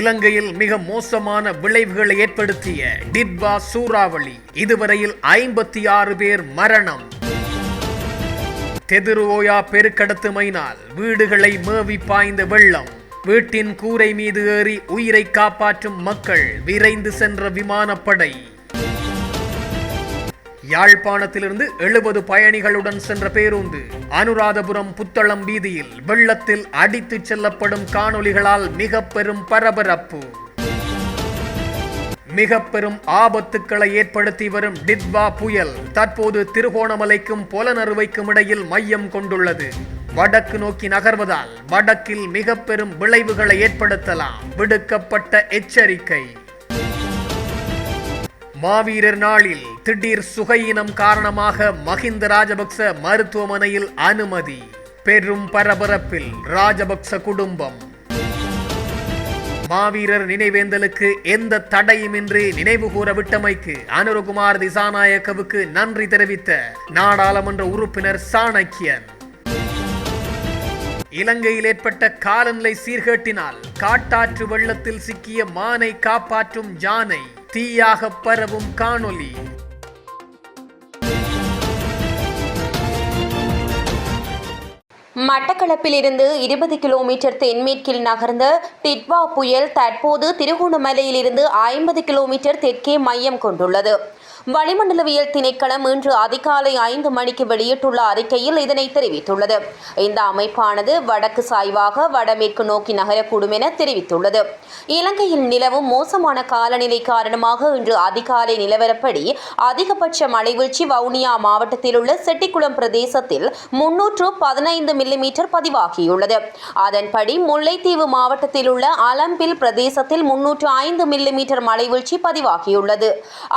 இலங்கையில் மிக மோசமான விளைவுகளை ஏற்படுத்திய டிட்வா சூறாவளி. இதுவரையில் ஐம்பத்தி ஆறு பேர் மரணம். தெதிருவோயா பெருக்கடத்து மைனால் வீடுகளை மேவி பாய்ந்த வெள்ளம். வீட்டின் கூரை மீது ஏறி உயிரை காப்பாற்றும் மக்கள் விரைந்து சென்ற விமானப்படை. யாழ்ப்பாணத்திலிருந்து எழுபது பயணிகளுடன் சென்ற பேருந்து அனுராதபுரம் புத்தளம் வீதியில் வெள்ளத்தில் அடித்துச் செல்லப்படும் காணொலிகளால் மிக பெரும் பரபரப்பு. மிக பெரும் ஆபத்துக்களை ஏற்படுத்தி வரும் டிட்வா புயல் தற்போது திருகோணமலைக்கும் புலனறுவைக்கும் இடையில் மையம் கொண்டுள்ளது. வடக்கு நோக்கி நகர்வதால் வடக்கில் மிக பெரும் விளைவுகளை ஏற்படுத்தலாம். விடுக்கப்பட்ட எச்சரிக்கை. மாவீரர் நாளில் திடீர் சுகையினம் காரணமாக மஹிந்த ராஜபக்ச மருத்துவமனையில் அனுமதி. பெரும் பரபரப்பில் ராஜபக்ச குடும்பம். மாவீரர் நினைவேந்தலுக்கு எந்த தடையுமின்றி நினைவு கூற விட்டமைக்கு அனுரகுமார் திசாநாயக்கவுக்கு நன்றி தெரிவித்த நாடாளுமன்ற உறுப்பினர் சாணக்கியன். இலங்கையில் ஏற்பட்ட காலநிலை சீர்கேட்டினால் காட்டாற்று வெள்ளத்தில் சிக்கிய மானை காப்பாற்றும் ஜானை தீயாக பரவும் காணொளி. மட்டக்களப்பிலிருந்து இருபது கிலோமீட்டர் தென்மேற்கில் நகர்ந்த டிட்வா புயல் தற்போது திருகோணமலையிலிருந்து ஐம்பது கிலோமீட்டர் தெற்கே மையம் கொண்டுள்ளது. வளிமண்டலவியல் திணைக்களம் இன்று அதிகாலை ஐந்து மணிக்கு வெளியிட்டுள்ள அறிக்கையில் இதனை தெரிவித்துள்ளது. இந்த அமைப்பானது வடக்கு சாய்வாக வடமேற்கு நோக்கி நகரக்கூடும் என தெரிவித்துள்ளது. இலங்கையில் நிலவும் மோசமான காலநிலை காரணமாக இன்று அதிகாலை நிலவரப்படி அதிகபட்ச மழைவீழ்ச்சி வவுனியா மாவட்டத்தில் உள்ள செட்டிக்குளம் பிரதேசத்தில் முன்னூற்று பதினைந்து மில்லிமீட்டர் பதிவாகியுள்ளது. அதன்படி முல்லைத்தீவு மாவட்டத்தில் உள்ள அலம்பில் பிரதேசத்தில் முன்னூற்று ஐந்து மில்லிமீட்டர் மழைவீழ்ச்சி பதிவாகியுள்ளது.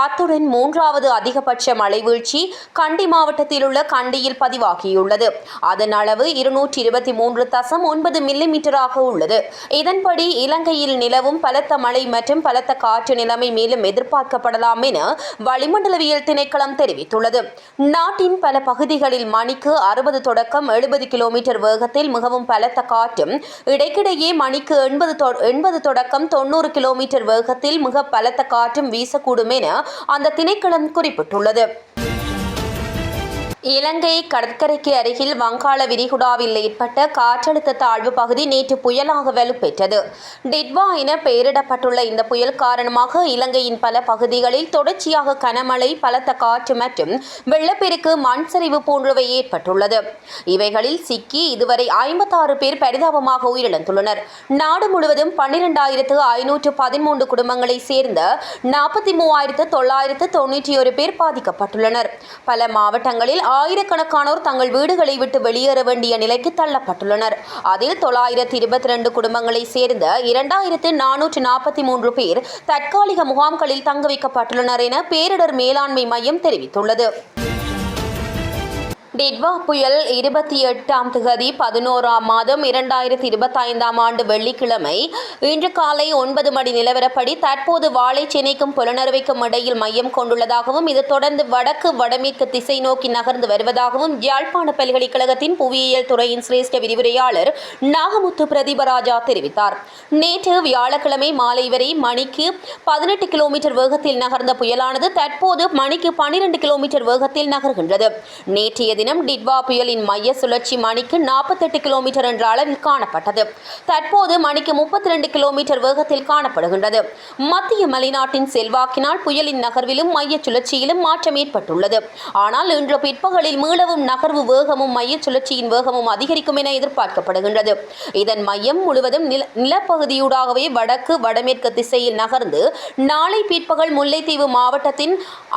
அத்துடன் மூன்று மூன்றாவது அதிகபட்ச மழைவீழ்ச்சி கண்டி மாவட்டத்தில் உள்ள கண்டியில் பதிவாகியுள்ளது. அதன் அளவு இருநூற்றி இருபத்தி மூன்று தசம் ஒன்பது மில்லிமீட்டராக உள்ளது. இதன்படி இலங்கையில் நிலவும் பலத்த மழை மற்றும் பலத்த காற்று நிலைமை மேலும் எதிர்பார்க்கப்படலாம் என வளிமண்டலவியல் திணைக்களம் தெரிவித்துள்ளது. நாட்டின் பல பகுதிகளில் மணிக்கு அறுபது தொடக்கம் எழுபது கிலோமீட்டர் வேகத்தில் மிகவும் பலத்த காற்றும் இடைக்கிடையே மணிக்கு எண்பது எண்பது தொடக்கம் தொண்ணூறு கிலோமீட்டர் வேகத்தில் மிக பலத்த காற்றும் வீசக்கூடும் என அந்த திணைக்களம் குறிப்பிட்டுள்ளது. இலங்கை கடற்கரைக்கு அருகில் வங்காள விரிகுடாவில் ஏற்பட்ட காற்றழுத்த தாழ்வு பகுதி நேற்று புயலாக வலுப்பெற்றது. டிட்வா என பெயரிடப்பட்டுள்ள இந்த புயல் காரணமாக இலங்கையின் பல பகுதிகளில் தொடர்ச்சியாக கனமழை பலத்த காற்று மற்றும் வெள்ளப்பெருக்கு மண் சரிவு போன்றவை ஏற்பட்டுள்ளது. இவைகளில் சிக்கி இதுவரை ஐம்பத்தாறு பேர் பரிதாபமாக உயிரிழந்துள்ளனர். நாடு முழுவதும் பன்னிரெண்டாயிரத்து ஐநூற்று பதிமூன்று குடும்பங்களைச் சேர்ந்த நாற்பத்தி மூவாயிரத்து தொள்ளாயிரத்து தொன்னூற்றி ஒரு பேர் பாதிக்கப்பட்டுள்ளனர். பல மாவட்டங்களில் ஆயிரக்கணக்கானோர் தங்கள் வீடுகளை விட்டு வெளியேற வேண்டிய நிலைக்கு தள்ளப்பட்டுள்ளனர். அதில் தொள்ளாயிரத்தி இருபத்தி ரெண்டு குடும்பங்களைச் சேர்ந்த இரண்டாயிரத்து நானூற்று நாற்பத்தி மூன்று பேர் தற்காலிக முகாம்களில் தங்க வைக்கப்பட்டுள்ளனர் என பேரிடர் மேலாண்மை மையம் தெரிவித்துள்ளது. டிட்வா புயல் இருபத்தி எட்டாம் திகதி பதினோராம் மாதம் இரண்டாயிரத்தி இருபத்தைந்தாம் ஆண்டு வெள்ளிக்கிழமை. இன்று காலை ஒன்பது மணி நிலவரப்படி தற்போது வாழைச்சேனைக்கும் புலனறுவைக்கும் இடையில் மையம் கொண்டுள்ளதாகவும் இது தொடர்ந்து வடக்கு வடமேற்கு திசை நோக்கி நகர்ந்து வருவதாகவும் யாழ்ப்பாண பல்கலைக்கழகத்தின் புவியியல் துறையின் சிரேஷ்ட விரிவுரையாளர் நாகமுத்து பிரதீபராஜா தெரிவித்தார். நேற்று வியாழக்கிழமை மாலை வரை மணிக்கு பதினெட்டு கிலோமீட்டர் வேகத்தில் நகர்ந்த புயலானது தற்போது மணிக்கு பனிரெண்டு கிலோமீட்டர் வேகத்தில் நகர்கின்றது. நேற்றைய தினம் டிட்வா புயலின் மைய சுழற்சி மணிக்கு நாற்பத்தெட்டு கிலோமீட்டர் என்ற அளவில் காணப்பட்டது. தற்போது மணிக்கு முப்பத்தி ரெண்டு கிலோமீட்டர் வேகத்தில் காணப்படுகின்றது. மத்திய மலைநாட்டின் செல்வாக்கினால் புயலின் நகர்விலும் மைய சுழற்சியிலும் மாற்றம் ஏற்பட்டுள்ளது. ஆனால் இன்று பிற்பகலில் மீளவும் நகர்வு வேகமும் மைய சுழற்சியின் வேகமும் அதிகரிக்கும் என எதிர்பார்க்கப்படுகின்றது. இதன் மையம் முழுவதும் நில நிலப்பகுதியூடாகவே வடக்கு வடமேற்கு திசையில் நகர்ந்து நாளை பிற்பகல் முல்லைத்தீவு மாவட்டத்தின்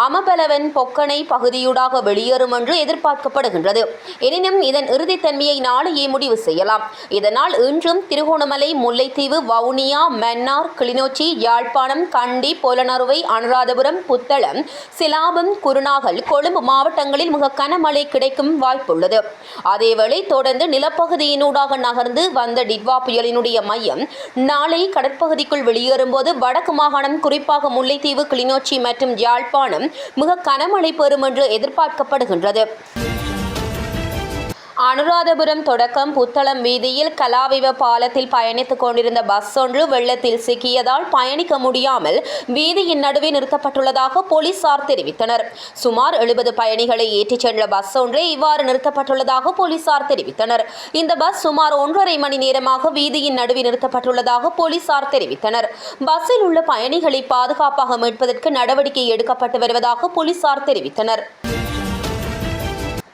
அமபலவன் பொக்கனை பகுதியூடாக வெளியேறும் என்று எதிர்பார்க்க எதிர்பார்க்கப்படுகின்றது எனினும் இதன் இறுதித்தன்மையை நாளையே முடிவு செய்யலாம். இதனால் இன்றும் திருகோணமலை முல்லைத்தீவு வவுனியா மன்னார் கிளிநொச்சி யாழ்ப்பாணம் கண்டி பொலனறுவை அனுராதபுரம் புத்தளம் சிலாபம் குருநாகல் கொழும்பு மாவட்டங்களில் மிக கனமழை கிடைக்கும் வாய்ப்புள்ளது. அதேவேளை தொடர்ந்து நிலப்பகுதியினூடாக நகர்ந்து வந்த டிட்வா புயலினுடைய மையம் நாளை கடற்பகுதிக்குள் வெளியேறும்போது வடக்கு மாகாணம் குறிப்பாக முல்லைத்தீவு கிளிநொச்சி மற்றும் யாழ்ப்பாணம் மிக கனமழை பெறும் என்று எதிர்பார்க்கப்படுகின்றது. அனுராதபுரம் தொடக்கம் புத்தளம் வீதியில் கலாவிவ பாலத்தில் பயணித்துக் கொண்டிருந்த பஸ் ஒன்று வெள்ளத்தில் சிக்கியதால் பயணிக்க முடியாமல் வீதியின் நடுவே நிறுத்தப்பட்டுள்ளதாக போலீசார் தெரிவித்தனர். சுமார் எழுபது பயணிகளை ஏற்றிச் சென்ற பஸ் ஒன்றே இவ்வாறு நிறுத்தப்பட்டுள்ளதாக போலீசார் தெரிவித்தனர். இந்த பஸ் சுமார் ஒன்றரை மணி நேரமாக வீதியின் நடுவே நிறுத்தப்பட்டுள்ளதாக போலீசார் தெரிவித்தனர். பஸ்ஸில் உள்ள பயணிகளை பாதுகாப்பாக மீட்பதற்கு நடவடிக்கை எடுக்கப்பட்டு வருவதாக போலீசார் தெரிவித்தனர்.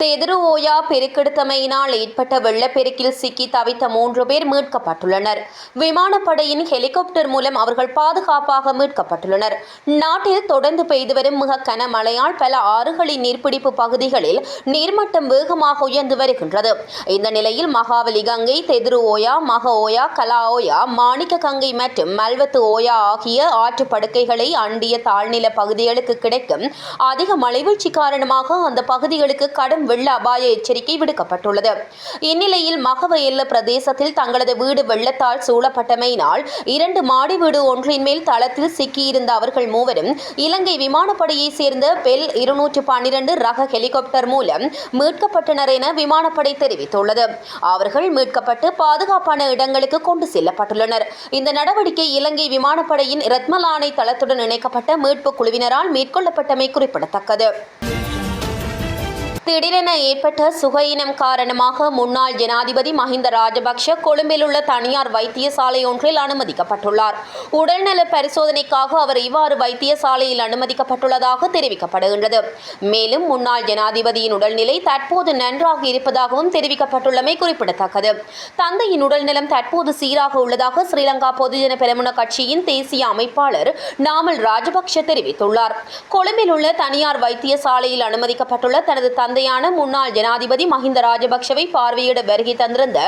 தெதிரு ஓயா பெருக்கெடுத்தமையினால் ஏற்பட்ட வெள்ளப்பெருக்கில் சிக்கி தவித்த மூன்று பேர் மீட்கப்பட்டுள்ளனர். விமானப்படையின் ஹெலிகாப்டர் மூலம் அவர்கள் பாதுகாப்பாக மீட்கப்பட்டுள்ளனர். நாட்டில் தொடர்ந்து பெய்து வரும் மிக கனமழையால் பல ஆறுகளின் நீர்பிடிப்பு பகுதிகளில் நீர்மட்டம் வேகமாக உயர்ந்து வருகின்றது. இந்த நிலையில் மகாவலி கங்கை தெதிரு ஓயா மக ஓயா கலா ஓயா மாணிக்க கங்கை மற்றும் மல்வத்து ஓயா ஆகிய ஆற்று படுக்கைகளை அண்டிய தாழ்நில பகுதிகளுக்கு கிடைக்கும் அதிக மழைவீழ்ச்சி காரணமாக அந்த பகுதிகளுக்கு கடும் வெள்ள அபாய எச்சரிக்கை விடுக்கப்பட்டுள்ளது. இந்நிலையில் மகவயல்ல பிரதேசத்தில் தங்களது வீடு வெள்ளத்தால் சூழப்பட்டமையினால் இரண்டு மாடி வீடு ஒன்றின் மேல் தளத்தில் சிக்கியிருந்த அவர்கள் மூவரும் இலங்கை விமானப்படையைச் சேர்ந்த பெல் இருநூற்று பன்னிரண்டு ரக ஹெலிகாப்டர் மூலம் மீட்கப்பட்டனர் என விமானப்படை தெரிவித்துள்ளது. அவர்கள் மீட்கப்பட்டு பாதுகாப்பான இடங்களுக்கு கொண்டு செல்லப்பட்டுள்ளனர். இந்த நடவடிக்கை இலங்கை விமானப்படையின் ரத்மலானை தளத்துடன் இணைக்கப்பட்ட மீட்பு குழுவினரால் மேற்கொள்ளப்பட்டமை குறிப்பிடத்தக்கது. திடீரென ஏற்பட்ட சுகையினம் காரணமாக முன்னாள் ஜனாதிபதி மஹிந்த ராஜபக்ஷ கொழும்பில் உள்ள தனியார் வைத்தியசாலை ஒன்றில் அனுமதிக்கப்பட்டுள்ளார். உடல்நல பரிசோதனைக்காக அவர் இவ்வாறு வைத்தியசாலையில் அனுமதிக்கப்பட்டுள்ளதாக தெரிவிக்கப்படுகின்றது. மேலும் முன்னாள் ஜனாதிபதியின் உடல்நிலை தற்போது நன்றாக இருப்பதாகவும் தெரிவிக்கப்பட்டுள்ளமை குறிப்பிடத்தக்கது. தந்தையின் உடல்நலம் தற்போது சீராக உள்ளதாக ஸ்ரீலங்கா பொதுஜன பெருமுன கட்சியின் தேசிய அமைப்பாளர் நாமல் ராஜபக்ஷ தெரிவித்துள்ளார். கொழும்பில் உள்ள தனியார் வைத்தியசாலையில் அனுமதிக்கப்பட்டுள்ள தனது தந்தை தந்தையான முன்னாள் ஜனாதிபதி மஹிந்த ராஜபக்ஷவை பார்வையிட வருகை தந்திருந்த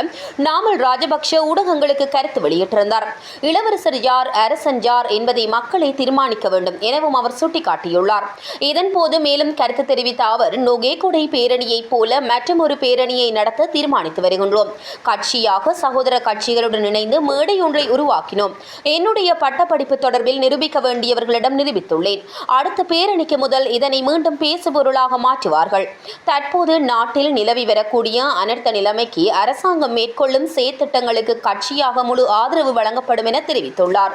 நாமல் ராஜபக்ஷ ஊடகங்களுக்கு கருத்து வெளியிட்டிருந்தார். இளவரசர் யார் அரசன் யார் என்பதை மக்களை தீர்மானிக்க வேண்டும் எனவும் அவர் சுட்டிக்காட்டியுள்ளார். இதன்போது மேலும் கருத்து தெரிவித்த அவர் நொகேகுடை பேரணியைப் போல மற்றொரு பேரணியை நடத்த தீர்மானித்து வருகின்றோம். கட்சியாக சகோதர கட்சிகளுடன் இணைந்து மேடை ஒன்றை உருவாக்கினோம். என்னுடைய பட்டப்படிப்பு தொடர்பில் நிரூபிக்க வேண்டியவர்களிடம் நிரூபித்துள்ளேன். அடுத்த பேரணிக்கு முதல் இதனை மீண்டும் பேசுபொருளாக மாற்றுவார்கள். தற்போது நாட்டில் நிலவி வரக்கூடிய அனர்த்த நிலைமைக்கு அரசாங்கம் மேற்கொள்ளும் செயற்திட்டங்களுக்கு கட்சியாக முழு ஆதரவு வழங்கப்படும் என தெரிவித்துள்ளார்.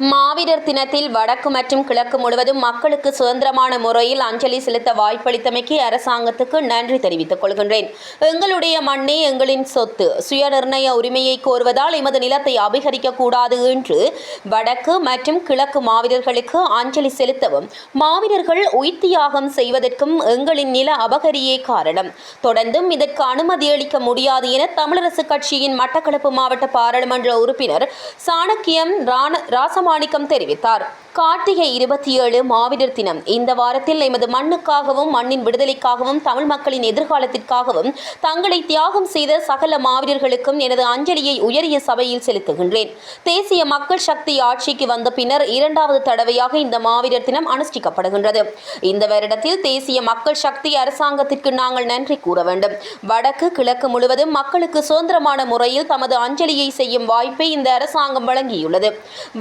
மாவீரர் தினத்தில் வடக்கு மற்றும் கிழக்கு முழுவதும் மக்களுக்கு சுதந்திரமான முறையில் அஞ்சலி செலுத்த வாய்ப்பளித்தமைக்கு அரசாங்கத்துக்கு நன்றி தெரிவித்துக் கொள்கின்றேன். எங்களுடைய மண்ணே எங்களின் சொத்து. சுயநிர்ணய உரிமையை கோருவதால் எமது நிலத்தை அபகரிக்க கூடாது என்று வடக்கு மற்றும் கிழக்கு மாவீரர்களுக்கு அஞ்சலி செலுத்தவும் மாவீரர்கள் உயிர் தியாகம் செய்வதற்கும் எங்களின் நில அபகரியே காரணம். தொடர்ந்தும் இதற்கு அனுமதி அளிக்க முடியாது என தமிழரசு கட்சியின் மட்டக்களப்பு மாவட்ட பாராளுமன்ற உறுப்பினர் சாணக்கியம் ராண மாணிக்கம் தெரிவித்தார். கார்த்திகை இருபத்தி ஏழு மாவீரர் தினம். இந்த வாரத்தில் எமது மண்ணுக்காகவும் மண்ணின் விடுதலைக்காகவும் தமிழ் மக்களின் எதிர்காலத்திற்காகவும் தங்களை தியாகம் செய்த சகல மாவீரர்களுக்கும் எனது அஞ்சலியை உயரிய சபையில் செலுத்துகின்றேன். தேசிய மக்கள் சக்தி ஆட்சிக்கு வந்த பின்னர் இரண்டாவது தடவையாக இந்த மாவீரர் தினம் அனுஷ்டிக்கப்படுகின்றது. இந்த வருடத்தில் தேசிய மக்கள் சக்தி அரசாங்கத்திற்கு நாங்கள் நன்றி கூற வேண்டும். வடக்கு கிழக்கு முழுவதும் மக்களுக்கு சுதந்திரமான முறையில் தமது அஞ்சலியை செய்யும் வாய்ப்பை இந்த அரசாங்கம் வழங்கியுள்ளது.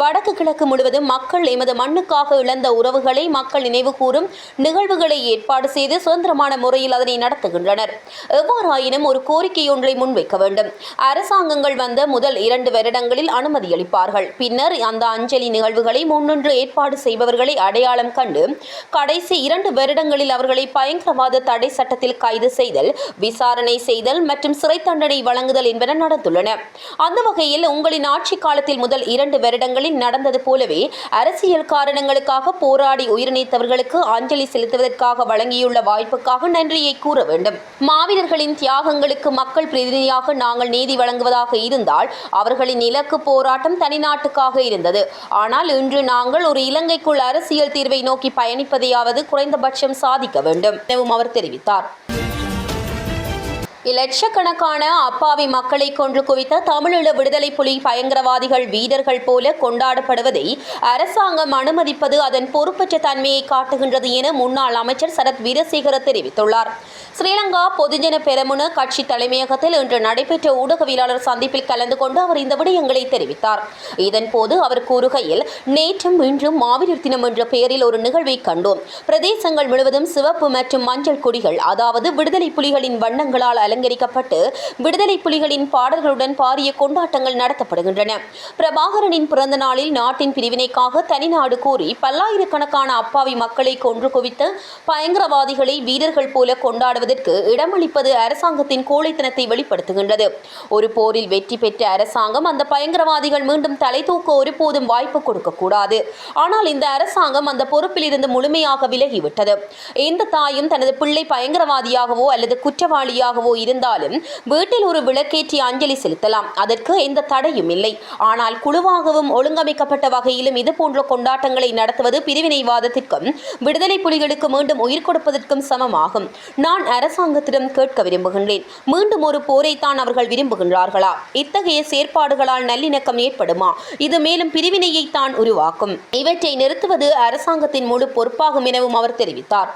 வடக்கு கிழக்கு முழுவதும் மக்கள் எமது தமது மண்ணுக்காக இழந்த உறவுகளை மக்கள் நினைவு கூறும் நிகழ்வுகளை ஏற்பாடு செய்து சுதந்திரமான முறையில் அதனை நடத்துகின்றனர். எவ்வாறாயினும் ஒரு கோரிக்கையொன்றை முன்வைக்க வேண்டும். அரசாங்கங்கள் வந்த முதல் இரண்டு வருடங்களில் அனுமதி அளிப்பார்கள். பின்னர் அந்த அஞ்சலி நிகழ்வுகளை முன்னின்று ஏற்பாடு செய்பவர்களை அடையாளம் கண்டு கடைசி இரண்டு வருடங்களில் அவர்களை பயங்கரவாத தடை சட்டத்தில் கைது செய்தல் விசாரணை செய்தல் மற்றும் சிறை தண்டனை வழங்குதல் என்பன நடந்துள்ளன. அந்த வகையில் உங்களின் ஆட்சி காலத்தில் முதல் இரண்டு வருடங்களில் நடந்தது போலவே அரசியல் காரணங்களுக்காக போராடி உயிரிழந்தவர்களுக்கு அஞ்சலி செலுத்துவதற்காக வழங்கியுள்ள வாய்ப்புக்காக நன்றியை கூற வேண்டும். மாவீரர்களின் தியாகங்களுக்கு மக்கள் பிரதிநிதியாக நாங்கள் நீதி வழங்குவதாக இருந்தால் அவர்களின் இலக்கு போராட்டம் தனிநாட்டுக்காக இருந்தது. ஆனால் இன்று நாங்கள் ஒரு இலங்கைக்குள் அரசியல் தீர்வை நோக்கி பயணிப்பதையாவது குறைந்தபட்சம் சாதிக்க வேண்டும் எனவும் அவர் தெரிவித்தார். இலட்சக்கணக்கான அப்பாவி மக்களை கொன்று குவித்த தமிழீழ விடுதலை புலி பயங்கரவாதிகள் வீரர்கள் போல கொண்டாடப்படுவதை அரசாங்கம் அனுமதிப்பது அதன் பொறுப்பற்ற தன்மையை காட்டுகின்றது என முன்னாள் அமைச்சர் சரத் வீரசேகர தெரிவித்துள்ளார். ஸ்ரீலங்கா பொதுஜன பெரமுன கட்சி தலைமையகத்தில் இன்று நடைபெற்ற ஊடகவியலாளர் சந்திப்பில் கலந்து கொண்டு அவர் இந்த விடயங்களை தெரிவித்தார். இதன்போது அவர் கூறுகையில் நேற்றும் இன்றும் மாவீரர் தினம் என்ற பெயரில் ஒரு நிகழ்வை கண்டோம். பிரதேசங்கள் முழுவதும் சிவப்பு மற்றும் மஞ்சள் கொடிகள் அதாவது விடுதலை புலிகளின் வண்ணங்களால் அலங்கரிக்கப்பட்டு விடுதலை புலிகளின் பாடல்களுடன் பாரிய கொண்டாட்டங்கள் நடத்தப்படுகின்றன. பிரபாகரனின் பிறந்த நாளில் நாட்டின் பிரிவினைக்காக தனிநாடு கூறி பல்லாயிரக்கணக்கான அப்பாவி மக்களை கொன்று குவித்த பயங்கரவாதிகளை வீரர்கள் போல கொண்டாடுவதற்கு இடமளிப்பது அரசாங்கத்தின் கோழைத்தனத்தை வெளிப்படுத்துகின்றது. ஒரு போரில் வெற்றி பெற்ற அரசாங்கம் அந்த பயங்கரவாதிகள் மீண்டும் தலை தூக்க ஒருபோதும் வாய்ப்பு கொடுக்கக்கூடாது. ஆனால் இந்த அரசாங்கம் அந்த பொறுப்பிலிருந்து முழுமையாக விலகிவிட்டது. எந்த தாயும் தனது பிள்ளை பயங்கரவாதியாகவோ அல்லது குற்றவாளியாகவோ இருந்தாலும் வீட்டில் ஒரு விளக்கேற்றி அஞ்சலி செலுத்தலாம். அதற்கு எந்த தடையும் இல்லை. ஆனால் குழுவாகவும் ஒழுங்கமைக்கப்பட்ட வகையிலும் இதுபோன்ற கொண்டாட்டங்களை நடத்துவது பிரிவினைவாதத்திற்கும் விடுதலை புலிகளுக்கு மீண்டும் உயிர் கொடுப்பதற்கும் சமமாகும். நான் அரசாங்கத்திடம் கேட்க விரும்புகின்றேன். மீண்டும் ஒரு போரைத்தான் அவர்கள் விரும்புகின்றார்களா? இத்தகைய செயற்பாடுகளால் நல்லிணக்கம் ஏற்படுமா? இது மேலும் பிரிவினையை தான் உருவாக்கும். இவற்றை நிறுத்துவது அரசாங்கத்தின் முழு பொறுப்பாகும் எனவும் அவர் தெரிவித்தார்.